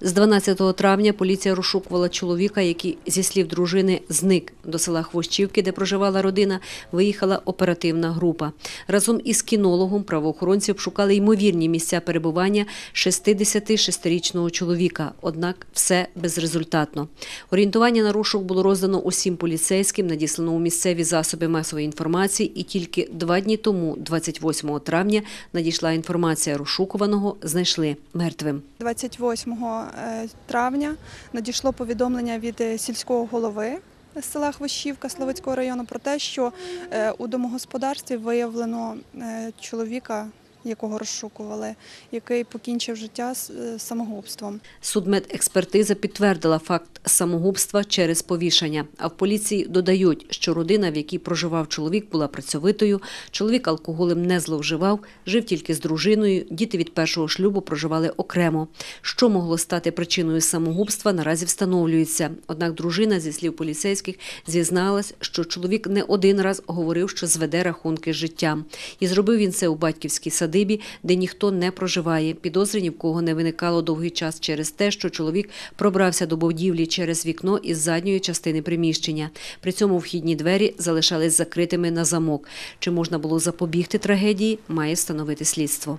З 12 травня поліція розшукувала чоловіка, який, зі слів дружини, зник. До села Хвощівки, де проживала родина, виїхала оперативна група. Разом із кінологом правоохоронці обшукали ймовірні місця перебування 66-річного чоловіка, однак все безрезультатно. Орієнтування на розшук було роздано усім поліцейським, надіслано у місцеві засоби масової інформації, і тільки два дні тому, 28 травня, надійшла інформація розшукуваного, знайшли мертвим. 28 е, травня надійшло повідомлення від е, сільського голови з села Хвощівка Словицького району про те, що е, у домогосподарстві виявлено е, чоловіка, якого розшукували, який покінчив життя е, самогубством. Судмедекспертиза підтвердила факт самогубства через повішання. А в поліції додають, що родина, в якій проживав чоловік, була працьовитою. Чоловік алкоголем не зловживав, жив тільки з дружиною. Діти від першого шлюбу проживали окремо. Що могло стати причиною самогубства, наразі встановлюється. Однак дружина, зі слів поліцейських, зізналась, що чоловік не один раз говорив, що зведе рахунки з життям. І зробив він це у батьківській садибі, де ніхто не проживає. Підозри ні в кого не виникало довгий час через те, що чоловік пробрався до будівлі через вікно із задньої частини приміщення. При цьому вхідні двері залишались закритими на замок. Чи можна було запобігти трагедії, має встановити слідство.